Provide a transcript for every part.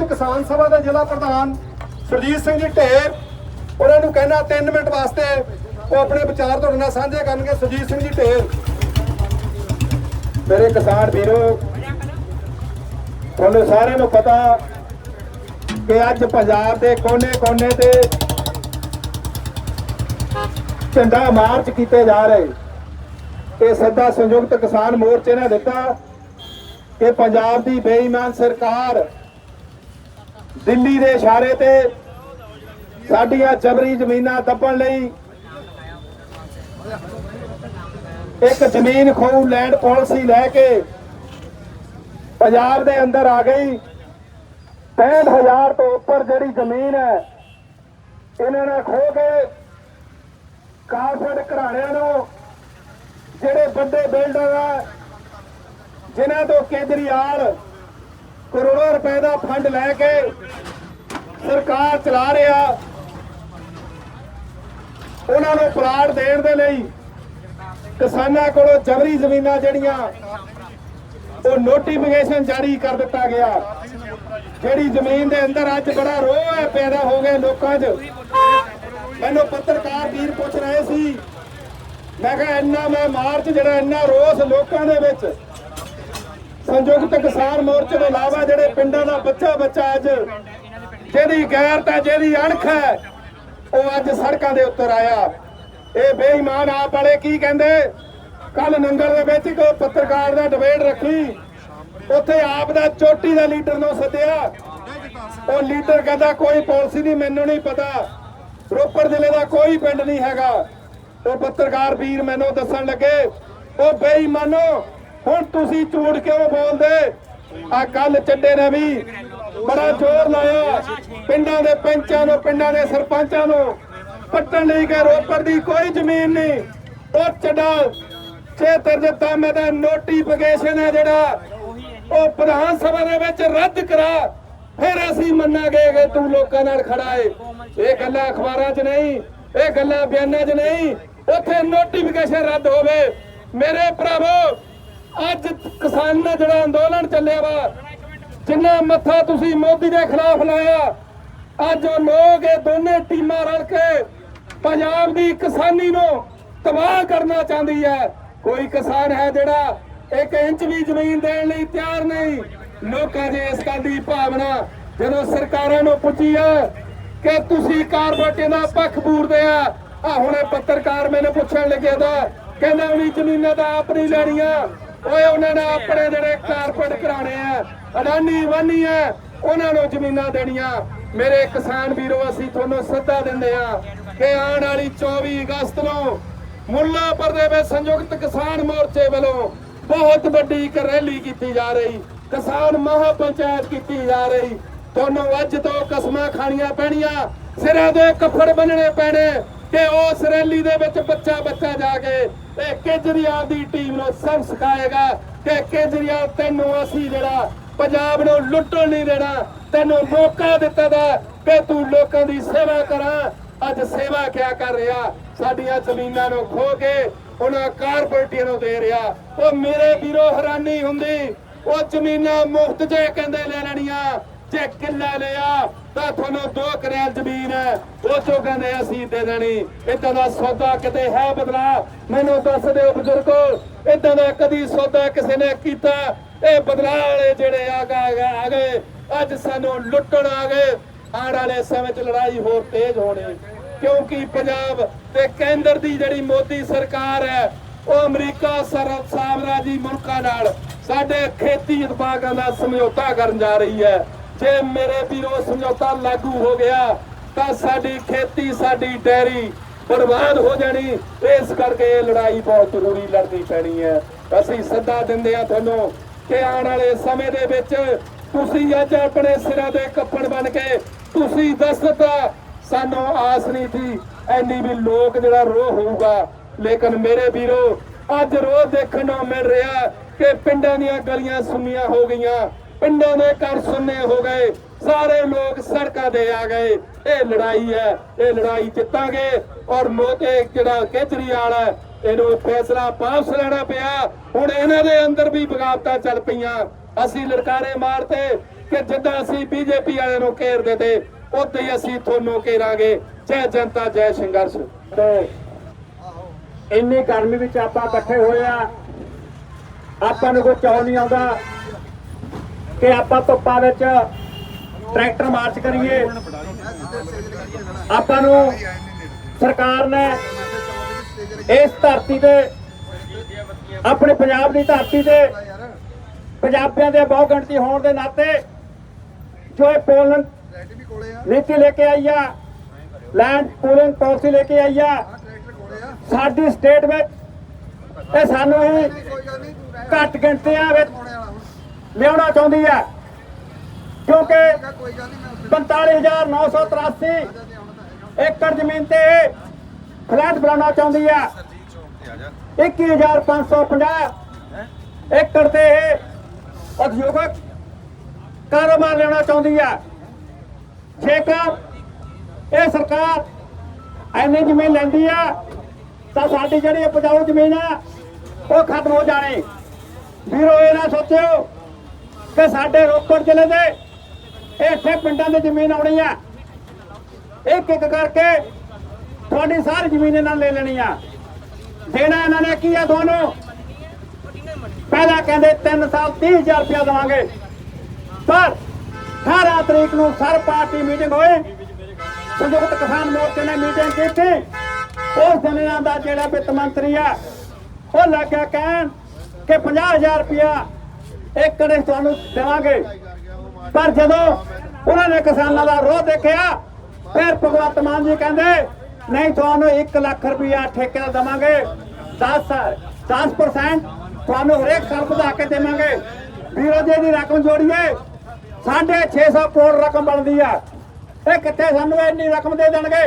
ਕਿਸਾਨ ਸਭਾ ਦੇ ਜ਼ਿਲ੍ਹਾ ਪ੍ਰਧਾਨ ਸੁਰਜੀਤ ਸਿੰਘ ਜੀ ਢੇਰ, ਉਹਨਾਂ ਨੂੰ ਕਹਿਣਾ 3 ਮਿੰਟ ਵਾਸਤੇ ਉਹ ਆਪਣੇ ਵਿਚਾਰ ਤੁਹਾਡੇ ਨਾਲ ਸਾਂਝੇ ਕਰਨਗੇ। ਸੁਰਜੀਤ ਸਿੰਘ ਜੀ ਢੇਰ। ਮੇਰੇ ਕਿਸਾਨ ਵੀਰੋ, ਤੁਹਾਨੂੰ ਸਾਰਿਆਂ ਨੂੰ ਪਤਾ ਕਿ ਅੱਜ ਪੰਜਾਬ ਦੇ ਕੋਨੇ-ਕੋਨੇ ਤੇ ਝੰਡਾ ਮਾਰਚ ਕੀਤੇ ਜਾ ਰਹੇ। ਇਹ ਸੱਦਾ ਸੰਯੁਕਤ ਕਿਸਾਨ ਮੋਰਚੇ ਨੇ ਦਿੱਤਾ ਕਿ ਪੰਜਾਬ ਦੀ ਬੇਈਮਾਨ ਸਰਕਾਰ ਦਿੱਲੀ ਦੇ ਇਸ਼ਾਰੇ ਤੇ ਸਾਡੀਆਂ ਜਬਰੀ ਜ਼ਮੀਨਾਂ ਦੱਬਣ ਲਈ ਇੱਕ ਜ਼ਮੀਨ ਖੋਹ ਲੈਂਡ ਪਾਲਿਸੀ ਲੈ ਕੇ ਪੰਜਾਬ ਦੇ ਅੰਦਰ ਆ ਗਈ। 65000 ਤੋਂ ਉੱਪਰ ਜਿਹੜੀ ਜ਼ਮੀਨ ਹੈ, ਇਹਨਾਂ ਨੇ ਖੋ ਕੇ ਕਾਫੜ ਘਰਾਣਿਆਂ ਨੂੰ, ਜਿਹੜੇ ਵੱਡੇ ਬਿਲਡਰ ਆ, ਜਿਨ੍ਹਾਂ ਤੋਂ ਕੇਜਰੀਵਾਲ ਰੁਪਏ ਦਾ ਫੰਡ ਲੈ ਕੇ ਸਰਕਾਰ ਚਲਾ ਰਿਹਾ ਉਹਨਾਂ ਨੂੰ ਪਲਾਟ ਦੇਣ ਦੇ ਲਈ ਕਿਸਾਨਾਂ ਕੋਲੋਂ ਜਬਰੀ ਜ਼ਮੀਨਾਂ ਜਿਹੜੀਆਂ, ਉਹ ਨੋਟੀਫਿਕੇਸ਼ਨ ਜਾਰੀ ਕਰ ਦਿੱਤਾ ਗਿਆ। ਜਿਹੜੀ ਜ਼ਮੀਨ ਦੇ ਅੰਦਰ ਅੱਜ ਬੜਾ ਰੋਹ ਹੈ, ਪੈਦਾ ਹੋ ਗਿਆ ਲੋਕਾਂ 'ਚ। ਮੈਨੂੰ ਪੱਤਰਕਾਰ ਵੀਰ ਪੁੱਛ ਰਹੇ ਸੀ, ਮੈਂ ਕਿਹਾ ਇੰਨਾ ਮੈਂ ਮਾਰਚ ਜਿਹੜਾ ਇੰਨਾ ਰੋਸ ਲੋਕਾਂ ਦੇ ਵਿੱਚ ਸੰਯੁਕਤ ਕਿਸਾਨ ਮੋਰਚੇ ਤੋਂ ਇਲਾਵਾ ਜਿਹੜੇ ਪਿੰਡਾਂ ਦਾ ਬੱਚਾ ਬੱਚਾ ਅੱਜ, ਜਿਹਦੀ ਗੈਰਤ ਹੈ, ਜਿਹਦੀ ਅਣਖ ਹੈ, ਉਹ ਅੱਜ ਸੜਕਾਂ ਦੇ ਉੱਤਰ ਆਇਆ। ਇਹ ਬੇਈਮਾਨ ਆਪ ਵਾਲੇ ਕੀ ਕਹਿੰਦੇ? ਕੱਲ ਨੰਗਲ ਦੇ ਵਿੱਚ ਇੱਕ ਪੱਤਰਕਾਰ ਦਾ ਡਿਬੇਟ ਰੱਖੀ। ਉੱਥੇ ਆਪ ਦਾ ਚੋਟੀ ਦਾ ਲੀਡਰ ਨੂੰ ਸੱਦਿਆ। ਉਹ ਲੀਡਰ ਕਹਿੰਦਾ, ਕੋਈ ਪਾਲਿਸੀ ਨਹੀਂ, ਮੈਨੂੰ ਨਹੀਂ ਪਤਾ। ਰੋਪੜ ਜ਼ਿਲ੍ਹੇ ਦਾ ਕੋਈ ਪਿੰਡ ਨਹੀਂ ਹੈਗਾ। ਉਹ ਪੱਤਰਕਾਰ ਵੀਰ ਮੈਨੂੰ ਦੱਸਣ ਲੱਗੇ, ਉਹ ਬੇਈਮਾਨੋ ਹੁਣ ਤੁਸੀਂ ਝੂਠ ਕਿਉਂ ਬੋਲਦੇ? ਆ ਕੱਲ ਚੱਡੇ ਨੇ ਵੀ ਬੜਾ ਜ਼ੋਰ ਲਾਇਆ। ਪਿੰਡਾਂ ਦੇ ਪੰਚਾਂ ਨੂੰ, ਪਿੰਡਾਂ ਦੇ ਸਰਪੰਚਾਂ ਨੂੰ। ਪੱਟਣ ਲਈ ਕਿ ਰੋਪੜ ਦੀ ਕੋਈ ਜ਼ਮੀਨ ਨਹੀਂ। ਉਹ ਚੱਡਾ ਚੇਤਰ ਦਿੱਤਾ ਮੈਂ ਤਾਂ ਨੋਟੀਫਿਕੇਸ਼ਨ ਹੈ ਜਿਹੜਾ। ਉਹ ਵਿਧਾਨ ਸਭਾ ਦੇ ਵਿੱਚ ਰੱਦ ਕਰਾ। ਫਿਰ ਅਸੀਂ ਮੰਨਾਂਗੇ ਕਿ ਤੂੰ ਲੋਕਾਂ ਨਾਲ ਖੜਾ ਏ। ਇਹ ਗੱਲਾਂ ਅਖਬਾਰਾਂ 'ਚ ਨਹੀਂ, ਇਹ ਗੱਲਾਂ ਬਿਆਨਾਂ 'ਚ ਨਹੀਂ। ਉੱਥੇ ਨੋਟੀਫਿਕੇਸ਼ਨ ਰੱਦ ਹੋਵੇ। ਮੇਰੇ ਭਰਾਵੋ ਅੱਜ ਕਿਸਾਨ ਦਾ ਜਿਹੜਾ ਅੰਦੋਲਨ ਚੱਲਿਆ ਵਾ, ਜਿੰਨਾ ਮੱਥਾ ਤੁਸੀਂ ਮੋਦੀ ਦੇ ਖਿਲਾਫ ਲਾਇਆ, ਅੱਜ ਉਹ ਲੋਕ ਇਹ ਦੋਨੇ ਟੀਮਾਂ ਰਲ ਕੇ ਪੰਜਾਬ ਦੀ ਕਿਸਾਨੀ ਨੂੰ ਤਬਾਹ ਕਰਨਾ ਚਾਹੁੰਦੀ ਹੈ। ਕੋਈ ਕਿਸਾਨ ਹੈ ਜਿਹੜਾ ਇੱਕ ਇੰਚ ਵੀ ਜ਼ਮੀਨ ਦੇਣ ਲਈ ਤਿਆਰ ਨਹੀਂ, ਲੋਕਾਂ ਦੇ ਇਸ ਗੱਲ ਦੀ ਭਾਵਨਾ ਜਦੋਂ ਸਰਕਾਰਾਂ ਨੂੰ ਪੁੱਛੀ ਹੈ ਕਿ ਤੁਸੀਂ ਕਾਰਪੋਰੇਟਾਂ ਦਾ ਪੱਖ ਪੂਰਦੇ ਆ ਆ ਹੁਣੇ ਪੱਤਰਕਾਰ ਮੈਨੂੰ ਪੁੱਛਣ ਲੱਗਿਆ ਦਾ ਕਹਿੰਦਾ ਵੀ ਜ਼ਮੀਨਾਂ ਦਾ ਆਪ ਨਹੀਂ ਲੈਣੀਆਂ। ਓਏ, ਉਹਨਾਂ ਨੇ ਆਪਣੇ ਜਿਹੜੇ ਕਾਰਪੋਰੇਟ ਘਰਾਣੇ ਆ, ਅਡਾਨੀ ਵਾਨੀ ਆ, ਉਹਨਾਂ ਨੂੰ ਜ਼ਮੀਨਾਂ ਦੇਣੀਆਂ। ਮੇਰੇ ਕਿਸਾਨ ਵੀਰੋ, ਅਸੀਂ ਤੁਹਾਨੂੰ ਸੱਦਾ ਦਿੰਦੇ ਆ ਕਿ ਆਉਣ ਵਾਲੀ 24 ਅਗਸਤ ਨੂੰ ਮੁੱਲਾਪੁਰ ਦੇ ਵਿੱਚ ਸੰਯੁਕਤ ਕਿਸਾਨ ਮੋਰਚੇ ਵੱਲੋਂ ਬਹੁਤ ਵੱਡੀ ਇੱਕ ਰੈਲੀ ਕੀਤੀ ਜਾ ਰਹੀ, ਕਿਸਾਨ ਮਹਾ ਪੰਚਾਇਤ ਕੀਤੀ ਜਾ ਰਹੀ। ਤੁਹਾਨੂੰ ਅੱਜ ਤੋਂ ਕਸਮਾਂ ਖਾਣੀਆਂ ਪੈਣੀਆਂ, ਸਿਰਾਂ ਦੇ ਕੱਫੜ ਬੰਨਣੇ ਪੈਣੇ। ਕਿ ਉਸ ਰੈਲੀ ਦੇ ਵਿੱਚ ਬੱਚਾ ਬੱਚਾ ਜਾ ਕੇ ਇਹ ਕੇਜਰੀਵਾਲ ਦੀ ਟੀਮ ਨੂੰ ਸਭ ਸਿਖਾਏਗਾ ਕਿ ਕੇਜਰੀਵਾਲ ਤੈਨੂੰ ਅਸੀਂ ਜਿਹੜਾ ਪੰਜਾਬ ਨੂੰ ਲੁੱਟਣ ਨਹੀਂ ਦੇਣਾ, ਤੈਨੂੰ ਮੌਕਾ ਦਿੱਤਾ ਦਾ ਕਿ ਤੂੰ ਲੋਕਾਂ ਦੀ ਸੇਵਾ ਕਰਾਂ। ਅੱਜ ਸੇਵਾ ਕਿਆ ਕਰ ਰਿਹਾ? ਸਾਡੀਆਂ ਜ਼ਮੀਨਾਂ ਨੂੰ ਖੋ ਕੇ ਉਹਨਾਂ ਕਾਰਪੋਰੇਟੀਆਂ ਨੂੰ ਦੇ ਰਿਹਾ। ਉਹ ਮੇਰੇ ਵੀਰੋ ਹੈਰਾਨੀ ਹੁੰਦੀ, ਉਹ ਜ਼ਮੀਨਾਂ ਮੁਫਤ ਜੇ ਕਹਿੰਦੇ ਲੈ ਲੈਣੀਆਂ। ਜੇ ਕਿੱਲਾ ਲਿਆ, ਤਾਂ ਤੁਹਾਨੂੰ ਦੋ ਕਰਿਆਲ ਜ਼ਮੀਨ ਹੈ। ਉਹ ਚੋਂ ਕਹਿੰਦੇ ਅਸੀਂ ਦੇ ਦੇਣੀ। ਇਦਾਂ ਦਾ ਸੌਦਾ ਕਿਤੇ ਹੈ ਬਦਲਾ? ਮੈਨੂੰ ਦੱਸ ਦਿਓ ਬਜ਼ੁਰਗੋ ਇਦਾਂ ਦਾ ਕਦੀ ਸੌਦਾ ਕਿਸੇ ਨੇ ਕੀਤਾ? ਇਹ ਬਦਲਾ ਵਾਲੇ ਜਿਹੜੇ ਆ ਗਏ ਆ ਗਏ। ਅੱਜ ਸਾਨੂੰ ਲੁੱਟਣ ਆ ਗਏ। ਆਉਣ ਵਾਲੇ ਸਮੇਂ 'ਚ ਲੜਾਈ ਹੋਰ ਤੇਜ਼ ਹੋਣੀ। ਕਿਉਂਕਿ ਪੰਜਾਬ ਤੇ ਕੇਂਦਰ ਦੀ ਜਿਹੜੀ ਮੋਦੀ ਸਰਕਾਰ ਹੈ, ਉਹ ਅਮਰੀਕਾ ਸਰਬ ਸਾਮਰਾਜੀ ਮੁਲਕਾਂ ਨਾਲ ਸਾਡੇ ਖੇਤੀ ਉਤਪਾਦਾਂ ਦਾ ਸਮਝੌਤਾ ਕਰਨ ਜਾ ਰਹੀ ਹੈ। ਜੇ ਮੇਰੇ ਵੀਰੋ ਸਮਝੌਤਾ ਲਾਗੂ ਹੋ ਗਿਆ, ਤਾਂ ਸਾਡੀ ਖੇਤੀ, ਸਾਡੀ ਡੈਰੀ ਬਰਬਾਦ ਹੋ ਜਾਣੀ। ਇਸ ਕਰਕੇ ਇਹ ਲੜਾਈ ਬਹੁਤ ਜ਼ਰੂਰੀ ਲੜਨੀ ਪੈਣੀ ਹੈ। ਅਸੀਂ ਸੱਦਾ ਦਿੰਦੇ ਆ ਤੁਹਾਨੂੰ ਕਿ ਆਉਣ ਵਾਲੇ ਸਮੇਂ ਦੇ ਵਿੱਚ ਤੁਸੀਂ ਅੱਜ ਆਪਣੇ ਸਿਰਾਂ ਦੇ ਕੱਪੜ ਬਣ ਕੇ ਤੁਸੀਂ ਦੱਸ ਦਿੱਤਾ, ਸਾਨੂੰ ਆਸ ਨਹੀਂ ਸੀ ਐਨੀ ਵੀ ਲੋਕ ਜਿਹੜਾ ਰੋਹ ਹੋਊਗਾ। ਲੇਕਿਨ ਮੇਰੇ ਵੀਰੋ, ਅੱਜ ਰੋਹ ਦੇਖਣ ਨੂੰ ਮਿਲ ਰਿਹਾ ਕਿ ਪਿੰਡਾਂ ਦੀਆਂ ਗਲੀਆਂ ਸੁੰਨੀਆਂ ਹੋ ਗਈਆਂ। ਪਿੰਡਾਂ ਦੇ ਘਰ ਸੁੰਨੇ ਹੋ ਗਏ, ਸਾਰੇ ਲੋਕ ਸੜਕਾਂ ਤੇ ਆ ਗਏ। ਇਹ ਲੜਾਈ ਹੈ, ਇਹ ਲੜਾਈ ਜਿੱਤਾਂਗੇ ਔਰ ਮੋਤੇ ਜਿਹੜਾ ਕੇਜਰੀਵਾਲ ਹੈ, ਇਹਨੂੰ ਫੈਸਲਾ ਵਾਪਸ ਲੈਣਾ ਪਿਆ। ਹੁਣ ਇਹਨਾਂ ਦੇ ਅੰਦਰ ਵੀ ਬਗਾਵਤਾਂ ਚੱਲ ਪਈਆਂ। ਅਸੀਂ ਲੜਕਾਰੇ ਮਾਰਤੇ ਕਿ ਜਿੱਦਾਂ ਅਸੀਂ ਬੀਜੇਪੀ ਵਾਲੇ ਨੂੰ ਘੇਰਦੇ ਤੇ ਉਦਾਂ ਹੀ ਅਸੀਂ ਤੁਹਾਨੂੰ ਘੇਰਾਂਗੇ। ਜੈ ਜਨਤਾ, ਜੈ ਸੰਘਰਸ਼। ਤੇ ਇੰਨੀ ਗਰਮੀ ਵਿੱਚ ਆਪਾਂ ਇਕੱਠੇ ਹੋਏ ਆ, ਆਪਾਂ ਨੂੰ ਕੋਈ ਚਾਹ ਨਹੀਂ ਆਉਂਦਾ। ਕਿ ਆਪਾਂ ਧੁੱਪਾਂ ਵਿੱਚ ਟਰੈਕਟਰ ਮਾਰਚ ਕਰੀਏ। ਆਪਾਂ ਨੂੰ ਸਰਕਾਰ ਨੇ ਇਸ ਧਰਤੀ ਤੇ, ਆਪਣੇ ਪੰਜਾਬ ਦੀ ਧਰਤੀ ਤੇ ਪੰਜਾਬੀਆਂ ਦੇ ਬਹੁ ਗਿਣਤੀ ਹੋਣ ਦੇ ਨਾਤੇ ਜੋ ਇਹ ਪੋਲਨ ਨੀਤੀ ਲੈ ਕੇ ਆਈ ਆ, ਲੈਂਡ ਪੂਲਿੰਗ ਪਾਲਿਸੀ ਲੈ ਕੇ ਆਈ ਆ, ਸਾਡੀ ਸਟੇਟ ਵਿੱਚ ਇਹ ਸਾਨੂੰ ਹੀ ਘੱਟ ਗਿਣਤੀਆਂ ਵਿੱਚ ਲਿਆਉਣਾ ਚਾਹੁੰਦੀ ਹੈ। ਕਿਉਂਕਿ 45983 ਏਕੜ ਜ਼ਮੀਨ ਤੇ ਫਲੈਟ ਬਣਾਉਣਾ ਚਾਹੁੰਦੀ ਹੈ। 21550 ਏਕੜ ਤੇ ਉਦਯੋਗਿਕ ਕਾਰੋਬਾਰ ਲੈਣਾ ਚਾਹੁੰਦੀ ਹੈ। ਜੇਕਰ ਇਹ ਸਰਕਾਰ ਐਨੀ ਜ਼ਮੀਨ ਲੈਂਦੀ ਆ ਤਾਂ ਸਾਡੀ ਜਿਹੜੀ ਉਪਜਾਊ ਜ਼ਮੀਨ ਆ ਉਹ ਖਤਮ ਹੋ ਜਾਣੀ। ਵੀਰੋ, ਇਹ ਨਾ ਸੋਚਿਓ। ਕਿ ਸਾਡੇ ਰੋਪੜ ਜ਼ਿਲ੍ਹੇ ਦੇ ਇੱਥੇ ਪਿੰਡਾਂ ਦੀ ਜ਼ਮੀਨ ਆਉਣੀ ਆ। ਇੱਕ ਇੱਕ ਕਰਕੇ ਤੁਹਾਡੀ ਸਾਰੀ ਜ਼ਮੀਨ ਇਹਨਾਂ ਲੈ ਲੈਣੀ ਆ। ਦੇਣਾ ਇਹਨਾਂ ਨੇ ਕੀ ਆ ਤੁਹਾਨੂੰ? ਪਹਿਲਾਂ ਕਹਿੰਦੇ 3 ਸਾਲ 30000 ਰੁਪਇਆ ਦੇਵਾਂਗੇ। ਪਰ 18 ਤਰੀਕ ਨੂੰ ਸਰ ਪਾਰਟੀ ਮੀਟਿੰਗ ਹੋਈ। ਸੰਯੁਕਤ ਕਿਸਾਨ ਮੋਰਚੇ ਨੇ ਮੀਟਿੰਗ ਕੀਤੀ। ਉਸ ਦਿਨ ਇਹਨਾਂ ਦਾ ਜਿਹੜਾ ਵਿੱਤ ਮੰਤਰੀ ਆ, ਉਹ ਲੱਗਿਆ ਕਹਿਣ ਕਿ 50000 ਰੁਪਇਆ ਇੱਕ ਇਸ ਤੁਹਾਨੂੰ ਦੇਵਾਂਗੇ। ਪਰ ਜਦੋਂ ਉਹਨਾਂ ਨੇ ਕਿਸਾਨਾਂ ਦਾ ਰੋਹ ਦੇਖਿਆ, ਫਿਰ ਭਗਵੰਤ ਮਾਨ ਜੀ ਕਹਿੰਦੇ, ਨਹੀਂ, ਤੁਹਾਨੂੰ 1 ਲੱਖ ਰੁਪਇਆ ਠੇਕੇ ਦਾ ਦੇਵਾਂਗੇ 10 10% ਤੁਹਾਨੂੰ ਹਰੇਕ ਸਾਲ ਵਧਾ ਕੇ ਦੇਵਾਂਗੇ। ਵੀਰੋ ਜੀ ਦੀ ਰਕਮ ਜੋੜੀਏ। ਸਾਢੇ 600 ਕਰੋੜ ਰਕਮ ਬਣਦੀ ਆ। ਇਹ ਕਿੱਥੇ ਸਾਨੂੰ ਇੰਨੀ ਰਕਮ ਦੇ ਦੇਣਗੇ?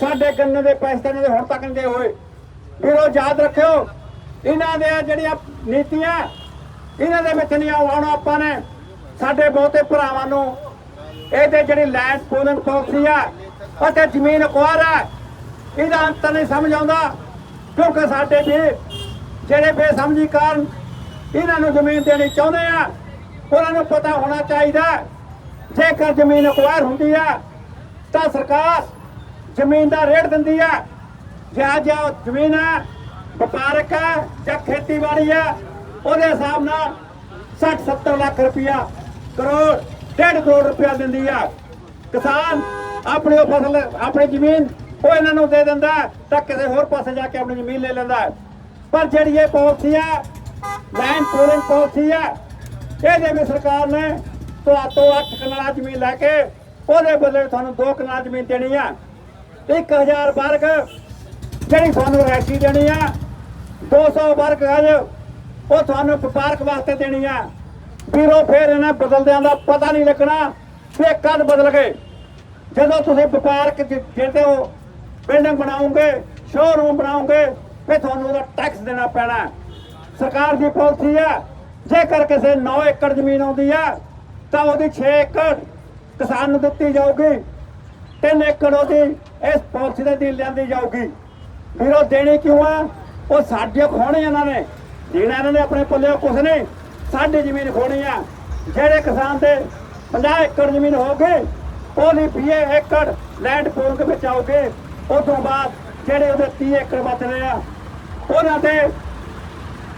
ਸਾਡੇ ਗੰਨੇ ਦੇ ਪੈਸੇ ਤਾਂ ਇਹਨਾਂ ਦੇ ਹੁਣ ਤੱਕ ਨਹੀਂ ਦੇ ਹੋਏ। ਵੀਰੋ, ਯਾਦ ਰੱਖਿਓ, ਇਹਨਾਂ ਦੇ ਜਿਹੜੀਆਂ ਨੀਤੀਆਂ ਇਹਨਾਂ ਦੇ ਵਿੱਚ ਨਹੀਂ ਆਉਣਾ ਆਪਾਂ ਨੇ ਸਾਡੇ ਬਹੁਤੇ ਭਰਾਵਾਂ ਨੂੰ ਇਹਦੇ ਜਿਹੜੀ ਲੈਂਡ ਪੂਲਿੰਗ ਪਾਲਿਸੀ ਆ ਅਤੇ ਜ਼ਮੀਨ ਅਕਵਾਰ ਆ, ਇਹਦਾ ਅੰਤ ਨਹੀਂ ਸਮਝ ਆਉਂਦਾ, ਕਿਉਂਕਿ ਸਾਡੇ ਵੀ ਜਿਹੜੇ ਬੇਸਮਝੀ ਕਾਰਨ ਇਹਨਾਂ ਨੂੰ ਜ਼ਮੀਨ ਦੇਣੀ ਚਾਹੁੰਦੇ ਆ, ਉਹਨਾਂ ਨੂੰ ਪਤਾ ਹੋਣਾ ਚਾਹੀਦਾ, ਜੇਕਰ ਜ਼ਮੀਨ ਅਕਵਾਇਰ ਹੁੰਦੀ ਆ, ਤਾਂ ਸਰਕਾਰ ਜ਼ਮੀਨ ਦਾ ਰੇਟ ਦਿੰਦੀ ਆ। ਜਾਂ ਜਾਂ ਜ਼ਮੀਨ ਆ, ਵਪਾਰਕ ਆ, ਜਾਂ ਖੇਤੀਬਾੜੀ ਆ ਉਹਦੇ ਹਿਸਾਬ ਨਾਲ 60 70 ਲੱਖ ਰੁਪਇਆ ਕਰੋੜ, ਡੇਢ ਕਰੋੜ ਰੁਪਇਆ ਦਿੰਦੀ ਆ। ਕਿਸਾਨ ਆਪਣੀ ਉਹ ਫਸਲ, ਆਪਣੀ ਜ਼ਮੀਨ ਉਹ ਇਹਨਾਂ ਨੂੰ ਦੇ ਦਿੰਦਾ ਤਾਂ ਕਿਸੇ ਹੋਰ ਪਾਸੇ ਜਾ ਕੇ ਆਪਣੀ ਜ਼ਮੀਨ ਲੈ ਲੈਂਦਾ ਪਰ ਜਿਹੜੀ ਇਹ ਪਾਲਿਸੀ ਆ ਲੈਂਡ ਪੂਲਿੰਗ ਪਾਲਿਸੀ ਆ, ਇਹਦੇ ਵੀ ਸਰਕਾਰ ਨੇ ਤੁਹਾਤੋਂ 8 ਕਨਾਲ ਜ਼ਮੀਨ ਲੈ ਕੇ ਉਹਦੇ ਬਦਲੇ ਤੁਹਾਨੂੰ 2 ਕਨਾਲ ਜ਼ਮੀਨ ਦੇਣੀ ਆ। 1000 ਵਰਗ ਜਿਹੜੀ ਤੁਹਾਨੂੰ ਰੈਸੀ ਦੇਣੀ ਆ 200 ਵਰਗ ਗਜ ਉਹ ਤੁਹਾਨੂੰ ਵਪਾਰਕ ਵਾਸਤੇ ਦੇਣੀ ਆ। ਵੀਰੋ, ਫੇਰ ਇਹਨਾਂ ਬਦਲਦਿਆਂ ਦਾ ਪਤਾ ਨਹੀਂ ਲੱਗਣਾ ਵੀ ਇਹ ਕਦ ਬਦਲ ਗਏ। ਜਦੋਂ ਤੁਸੀਂ ਵਪਾਰਕ ਜ- ਜਿਹੜੇ ਉਹ ਬਿਲਡਿੰਗ ਬਣਾਉਂਗੇ ਸ਼ੋਰੂਮ ਬਣਾਉਂਗੇ ਫਿਰ ਤੁਹਾਨੂੰ ਉਹਦਾ ਟੈਕਸ ਦੇਣਾ ਪੈਣਾ। ਸਰਕਾਰ ਦੀ ਪਾਲਿਸੀ ਹੈ ਜੇਕਰ ਕਿਸੇ 9 ਏਕੜ ਜ਼ਮੀਨ ਆਉਂਦੀ ਹੈ ਤਾਂ ਉਹਦੀ 6 ਏਕੜ ਕਿਸਾਨ ਨੂੰ ਦਿੱਤੀ ਜਾਊਗੀ। 3 ਏਕੜ ਉਹਦੀ ਇਸ ਪਾਲਿਸੀ ਦੇ ਦੀ ਲਿਆਂਦੀ ਜਾਊਗੀ। ਵੀਰੋ, ਦੇਣੀ ਕਿਉਂ ਆ? ਉਹ ਸਾਡੇ ਖੋਣੇ ਇਹਨਾਂ ਨੇ। ਦੇਣਾ ਇਹਨਾਂ ਨੇ ਆਪਣੇ ਪੱਲੇ ਕੁਛ ਨਹੀਂ, ਸਾਡੀ ਜ਼ਮੀਨ ਖੋਣੀ ਆ। ਜਿਹੜੇ ਕਿਸਾਨ ਦੇ 50 ਏਕੜ ਜ਼ਮੀਨ ਹੋਗੇ ਉਹਦੀ 20 ਏਕੜ ਲੈਂਡ ਪੂਲਿੰਗ ਵਿੱਚ ਆਉਗੇ ਉਸ ਤੋਂ ਬਾਅਦ ਜਿਹੜੇ ਉਹਦੇ 30 ਏਕੜ ਬਚਦੇ ਆ, ਉਹਨਾਂ ਤੇ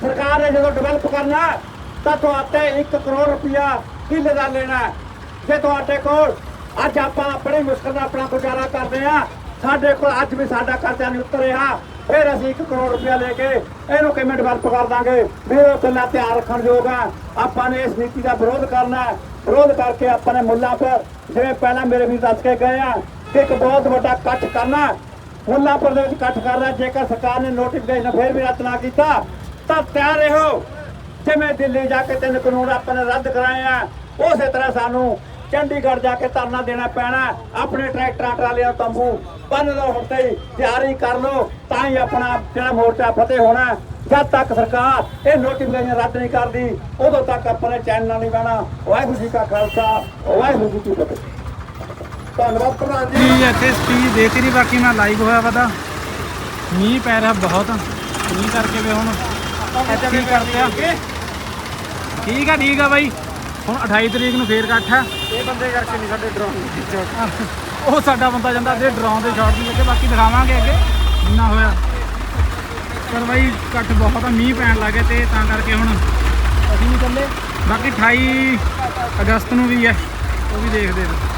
ਸਰਕਾਰ ਨੇ ਜਦੋਂ ਡਿਵੈਲਪ ਕਰਨਾ, ਤਾਂ ਤੁਹਾਡੇ 1 ਕਰੋੜ ਰੁਪਇਆ ਕਿੱਲੇ ਦਾ ਲੈਣਾ ਹੈ। ਜੇ ਤੁਹਾਡੇ ਕੋਲ ਅੱਜ ਆਪਾਂ ਬੜੀ ਮੁਸ਼ਕਲ ਨਾਲ ਆਪਣਾ ਗੁਜ਼ਾਰਾ ਕਰਦੇ ਆ ਸਾਡੇ ਕੋਲ ਅੱਜ ਵੀ ਸਾਡਾ ਕਰਜ਼ਾ ਨਹੀਂ ਉਤਰਿਆ। ਫਿਰ ਅਸੀਂ 1 ਕਰੋੜ ਰੁਪਇਆ ਲੈ ਕੇ ਇਹਨੂੰ ਕਿਵੇਂ ਡਿਵੈਲਪ ਕਰ ਦਾਂਗੇ? ਫਿਰ ਉਹ ਗੱਲਾਂ ਧਿਆਨ ਰੱਖਣ ਯੋਗ ਆ। ਆਪਾਂ ਨੇ ਇਸ ਨੀਤੀ ਦਾ ਵਿਰੋਧ ਕਰਨਾ ਵਿਰੋਧ ਕਰਕੇ ਆਪਾਂ ਨੇ ਮੁੱਲਾਂ ਪਰ ਜਿਵੇਂ ਪਹਿਲਾਂ ਮੇਰੇ ਵੀ ਦੱਸ ਕੇ ਗਏ ਆ, ਇੱਕ ਬਹੁਤ ਵੱਡਾ ਇਕੱਠ ਕਰਨਾ ਮੁੱਲਾਂ ਮੁੱਲਾਂਪੁਰ ਦੇ ਵਿੱਚ ਇਕੱਠ ਕਰਨਾ ਜੇਕਰ ਸਰਕਾਰ ਨੇ ਨੋਟੀਫਿਕੇਸ਼ਨ ਫੇਰ ਵੀ ਰੱਦ ਨਾ ਕੀਤਾ, ਤਾਂ ਤਿਆਰ ਰਹੋ। ਜਿਵੇਂ ਦਿੱਲੀ ਜਾ ਕੇ ਤਿੰਨ ਕਾਨੂੰਨ ਆਪਾਂ ਨੇ ਰੱਦ ਕਰਾਏ ਆ, ਉਸੇ ਤਰ੍ਹਾਂ ਸਾਨੂੰ ਚੰਡੀਗੜ੍ਹ ਜਾ ਕੇ ਧਰਨਾ ਦੇਣਾ ਪੈਣਾ ਆਪਣੇ ਟਰੈਕਟਰਾਂ ਟਰਾਲੀਆਂ ਤੰਬੂ ਬੰਨ ਲਓ ਹੁਣ ਤੇ ਤਿਆਰੀ ਕਰ ਲਓ ਤਾਂ ਹੀ ਆਪਣਾ ਜਿਹੜਾ ਮੋਰਚਾ ਫਤਿਹ ਹੋਣਾ ਜਦ ਤੱਕ ਸਰਕਾਰ ਇਹ ਨੋਟੀਫਿਕੇਸ਼ਨ ਰੱਦ ਨਹੀਂ ਕਰਦੀ ਉਦੋਂ ਤੱਕ ਆਪਾਂ ਨੇ ਚੈਨ ਨਾਲ ਨਹੀਂ ਬਹਿਣਾ। ਵਾਹਿਗੁਰੂ ਜੀ ਕਾ ਖਾਲਸਾ ਵਾਹਿਗੁਰੂ ਜੀ ਕੀ ਫਤਿਹ। ਧੰਨਵਾਦ ਪ੍ਰਧਾਨ ਜੀ। ਜੀ ਇੱਥੇ ਸਪੀਚ ਦੇਤੀ ਨਹੀਂ ਬਾਕੀ ਮੈਂ ਲਾਈਵ ਹੋਇਆ ਪਤਾ ਮੀਂਹ ਪੈ ਰਿਹਾ ਬਹੁਤ। ਮੀਂਹ ਕਰਕੇ ਵੀ ਹੁਣ ਇੱਥੇ ਹੀ ਕਰਦੇ ਆ ਠੀਕ ਆ ਠੀਕ ਆ ਬਾਈ। ਹੁਣ 28 ਤਰੀਕ ਨੂੰ ਫੇਰ ਇਕੱਠ ਹੈ। ਇਹ ਬੰਦੇ ਕਰਕੇ ਨਹੀਂ ਸਾਡੇ ਡਰੋਨ ਉਹ ਸਾਡਾ ਬੰਦਾ ਜਾਂਦਾ ਤੇ ਡਰਾਉਣ ਦੇ ਸ਼ਾਟ ਨਹੀਂ ਲੱਗੇ ਬਾਕੀ ਦਿਖਾਵਾਂਗੇ ਅੱਗੇ ਜਿੰਨਾ ਹੋਇਆ। ਪਰ ਬਾਈ ਇਕੱਠ ਬਹੁਤ ਆ ਮੀਂਹ ਪੈਣ ਲੱਗੇ ਤੇ ਤਾਂ ਕਰਕੇ ਹੁਣ ਅਸੀਂ ਨਹੀਂ ਚੱਲੇ। ਬਾਕੀ 28 ਅਗਸਤ ਨੂੰ ਵੀ ਹੈ ਉਹ ਵੀ ਦੇਖਦੇ ਨੇ